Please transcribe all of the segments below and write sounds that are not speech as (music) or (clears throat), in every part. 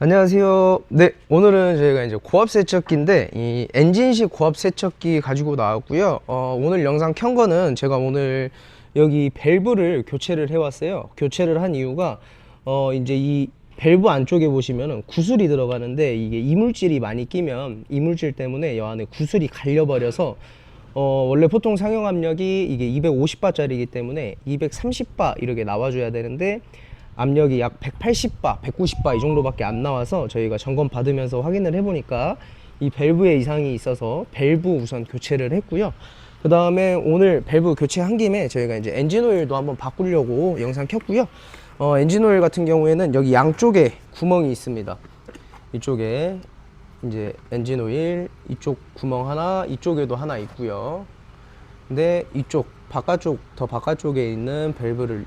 안녕하세요. 네, 오늘은 저희가 이제 고압 세척기인데 이 엔진식 고압 세척기 가지고 나왔고요. 어, 오늘 영상 켠 거는 제가 오늘 여기 밸브를 교체를 해왔어요. 교체를 한 이유가 어, 이제 이 밸브 안쪽에 보시면은 구슬이 들어가는데 이게 이물질이 많이 끼면 이물질 때문에 이 안에 구슬이 갈려버려서 어, 원래 보통 상용 압력이 이게 250바짜리이기 때문에 230바 이렇게 나와줘야 되는데 압력이 약 180바, 190바 이 정도밖에 안 나와서 저희가 점검 받으면서 확인을 해보니까 이 밸브에 이상이 있어서 밸브 우선 교체를 했고요. 그 다음에 오늘 밸브 교체한 김에 저희가 이제 엔진 오일도 한번 바꾸려고 영상 켰고요. 어, 엔진 오일 같은 경우에는 여기 양쪽에 구멍이 있습니다. 이쪽에 이제 엔진 오일 이쪽 구멍 하나, 이쪽에도 하나 있고요. 근데 이쪽 바깥쪽 더 바깥쪽에 있는 밸브를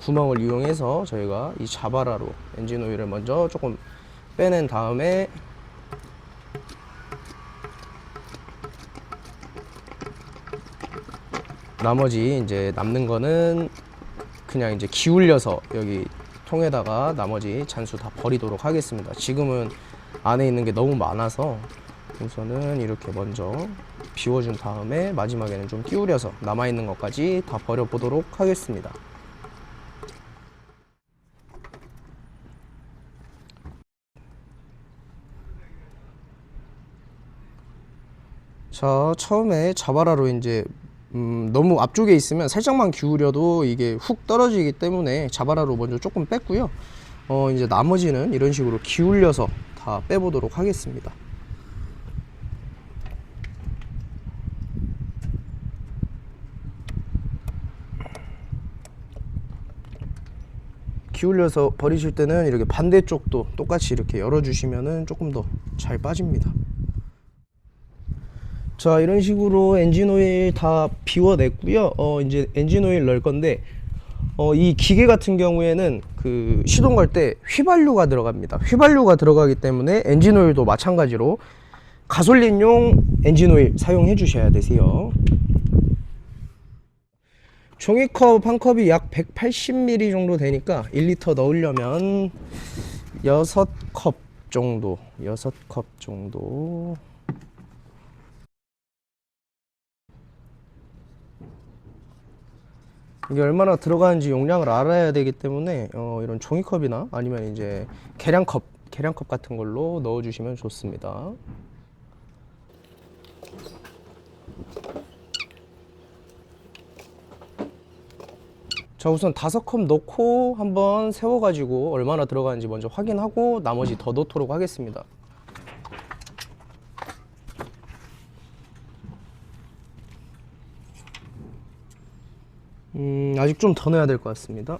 구멍을 이용해서 저희가 이 자바라로 엔진 오일을 먼저 조금 빼낸 다음에 나머지 이제 남는 거는 그냥 이제 기울여서 여기 통에다가 나머지 잔수 다 버리도록 하겠습니다. 지금은 안에 있는 게 너무 많아서 우선은 이렇게 먼저 비워준 다음에 마지막에는 좀 끼우려서 남아있는 것까지 다 버려보도록 하겠습니다. 자, 처음에 자바라로 이제 음, 너무 앞쪽에 있으면 살짝만 기울여도 이게 훅 떨어지기 때문에 자바라로 먼저 조금 뺐고요. 어, 이제 나머지는 이런 식으로 기울여서 다 빼보도록 하겠습니다. 기울여서 버리실 때는 이렇게 반대쪽도 똑같이 이렇게 열어주시면은 조금 더 잘 빠집니다. 자 이런 식으로 엔진 오일 다 비워냈고요. 어 이제 엔진 오일 넣을 건데 어 이 기계 같은 경우에는 그 시동 걸 때 휘발유가 들어갑니다. 휘발유가 들어가기 때문에 엔진 오일도 마찬가지로 가솔린용 엔진 오일 사용해 주셔야 되세요. 종이컵 한 컵이 약 180ml 정도 되니까 1리터 넣으려면 6컵 정도 6컵 정도 이게 얼마나 들어가는지 용량을 알아야 되기 때문에 어, 이런 종이컵이나 아니면 이제 계량컵 계량컵 같은 걸로 넣어주시면 좋습니다. 자 우선 다섯 컵 넣고 한번 세워가지고 얼마나 들어가는지 먼저 확인하고 나머지 더 넣도록 하겠습니다. 음, 아직 좀 더 넣어야 될 것 같습니다.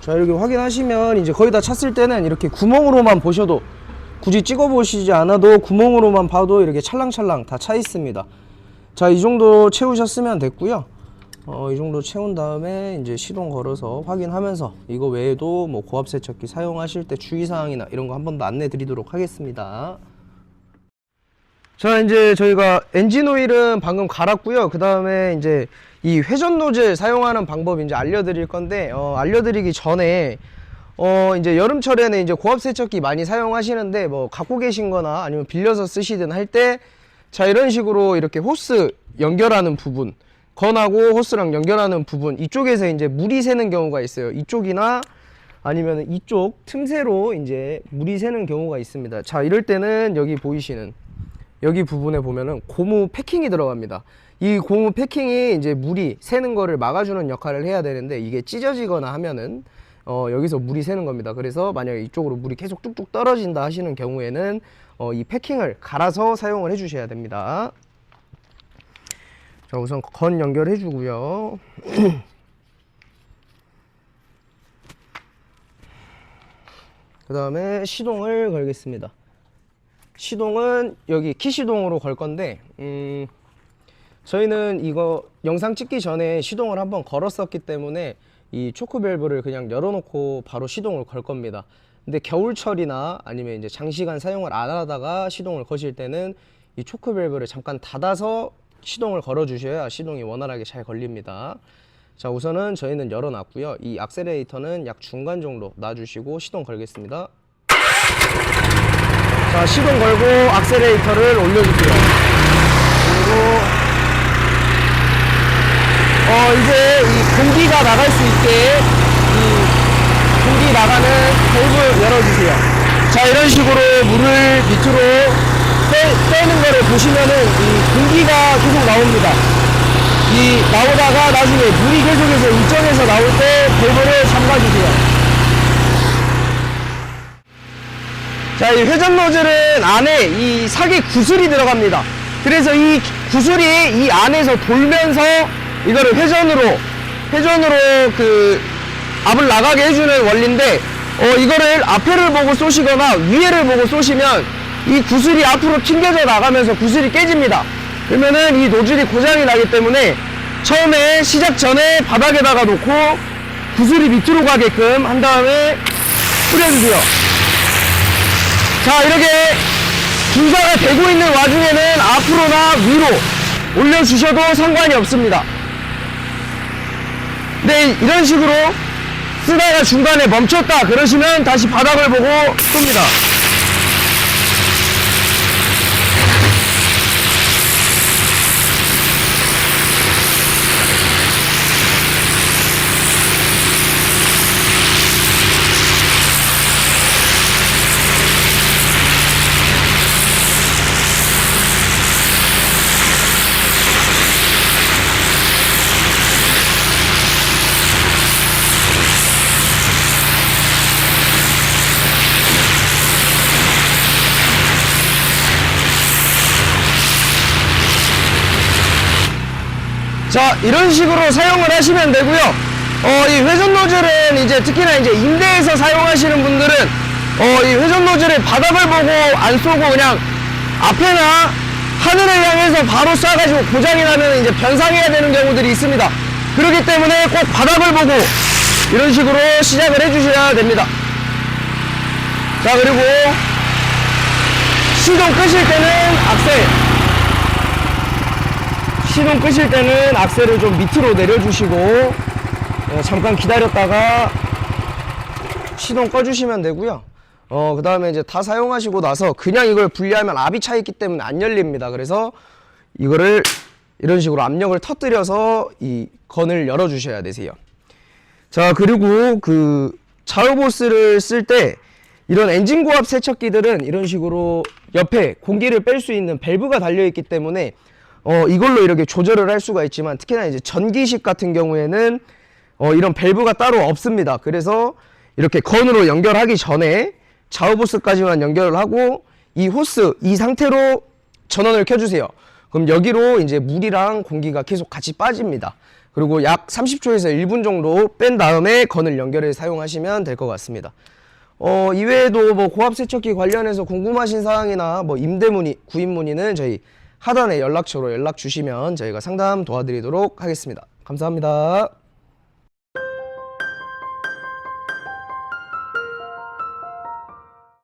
자, 이렇게 확인하시면 이제 거의 다 찼을 때는 이렇게 구멍으로만 보셔도 굳이 찍어 보시지 않아도 구멍으로만 봐도 이렇게 찰랑찰랑 다 차 있습니다. 자, 이 정도 채우셨으면 됐고요. 어, 이 정도 채운 다음에 이제 시동 걸어서 확인하면서 이거 외에도 뭐 고압 세척기 사용하실 때 주의사항이나 이런 거 한 번 더 안내 드리도록 하겠습니다. 자, 이제 저희가 엔진 오일은 방금 갈았고요. 그 다음에 이제 이 회전 노즐 사용하는 방법 이제 알려드릴 건데, 어, 알려드리기 전에 어, 이제 여름철에는 이제 고압 세척기 많이 사용하시는데 뭐 갖고 계신 거나 아니면 빌려서 쓰시든 할 때 자, 이런 식으로 이렇게 호스 연결하는 부분 건하고 호스랑 연결하는 부분 이쪽에서 이제 물이 새는 경우가 있어요. 이쪽이나 아니면 이쪽 틈새로 이제 물이 새는 경우가 있습니다. 자, 이럴 때는 여기 보이시는 여기 부분에 보면은 고무 패킹이 들어갑니다. 이 고무 패킹이 이제 물이 새는 거를 막아주는 역할을 해야 되는데 이게 찢어지거나 하면은 어, 여기서 물이 새는 겁니다. 그래서 만약에 이쪽으로 물이 계속 뚝뚝 떨어진다 하시는 경우에는 어, 이 패킹을 갈아서 사용을 해주셔야 됩니다. 자 우선 건 연결해 주고요. (clears throat) 그 다음에 시동을 걸겠습니다. 시동은 여기 키시동으로 걸 건데 음, 저희는 이거 영상 찍기 전에 시동을 한번 걸었었기 때문에 이 초크 밸브를 그냥 열어놓고 바로 시동을 걸 겁니다. 근데 겨울철이나 아니면 이제 장시간 사용을 안 하다가 시동을 거실 때는 이 초크 밸브를 잠깐 닫아서 시동을 걸어 주셔야 시동이 원활하게 잘 걸립니다. 자, 우선은 저희는 열어 놨고요. 이 악셀레이터는 약 중간 정도 놔 주시고 시동 걸겠습니다. 자, 시동 걸고 악셀레이터를 올려 줄게요. 그리고 어 이제 이 공기가 나갈 수 있게 이 공기 나가는 밸브 열어주세요. 자 이런 식으로 물을 밑으로 빼, 빼는 거를 보시면은 이 공기가 계속 나옵니다. 이 나오다가 나중에 물이 계속해서 일정에서 나올 때 밸브를 잠가주세요. 자, 이 회전 노즐은 안에 이 사기 구슬이 들어갑니다. 그래서 이 구슬이 이 안에서 돌면서 이거를 회전으로, 회전으로 그 압을 나가게 해주는 원리인데, 어, 이거를 앞에를 보고 쏘시거나 위에를 보고 쏘시면 이 구슬이 앞으로 튕겨져 나가면서 구슬이 깨집니다. 그러면은 이 노즐이 고장이 나기 때문에 처음에 시작 전에 바닥에다가 놓고 구슬이 밑으로 가게끔 한 다음에 뿌려주세요. 자 이렇게 분사가 되고 있는 와중에는 앞으로나 위로 올려주셔도 상관이 없습니다 네 이런 식으로 쓰다가 중간에 멈췄다 그러시면 다시 바닥을 보고 쏩니다 자 이런 식으로 사용을 하시면 되고요. 어, 이 회전 노즐은 이제 특히나 이제 임대에서 사용하시는 분들은 어, 이 회전 노즐의 바닥을 보고 안 쏘고 그냥 앞에나 하늘을 향해서 바로 쏴가지고 고장이 나면 이제 변상해야 되는 경우들이 있습니다. 그렇기 때문에 꼭 바닥을 보고 이런 식으로 시작을 해주셔야 됩니다. 자 그리고 시동 끄실 때는 악셀 시동 끄실 때는 악셀을 좀 밑으로 내려주시고 어, 잠깐 기다렸다가 시동 꺼주시면 되고요. 어, 그 다음에 이제 다 사용하시고 나서 그냥 이걸 분리하면 압이 차 있기 때문에 안 열립니다. 그래서 이거를 이런 식으로 압력을 터뜨려서 이 건을 열어주셔야 되세요. 자, 그리고 그 자우보스를 쓸 때 이런 엔진 고압 세척기들은 이런 식으로 옆에 공기를 뺄 수 있는 밸브가 달려 있기 때문에 어, 이걸로 이렇게 조절을 할 수가 있지만 특히나 이제 전기식 같은 경우에는 어, 이런 밸브가 따로 없습니다. 그래서 이렇게 건으로 연결하기 전에 좌우보스까지만 연결을 하고 이 호스 이 상태로 전원을 켜주세요. 그럼 여기로 이제 물이랑 공기가 계속 같이 빠집니다. 그리고 약 30초에서 1분 정도 뺀 다음에 건을 연결해 사용하시면 될 것 같습니다. 어, 이외에도 뭐 고압 세척기 관련해서 궁금하신 사항이나 뭐 임대 문의, 구입 문의는 저희 하단에 연락처로 연락 주시면 저희가 상담 도와드리도록 하겠습니다. 감사합니다.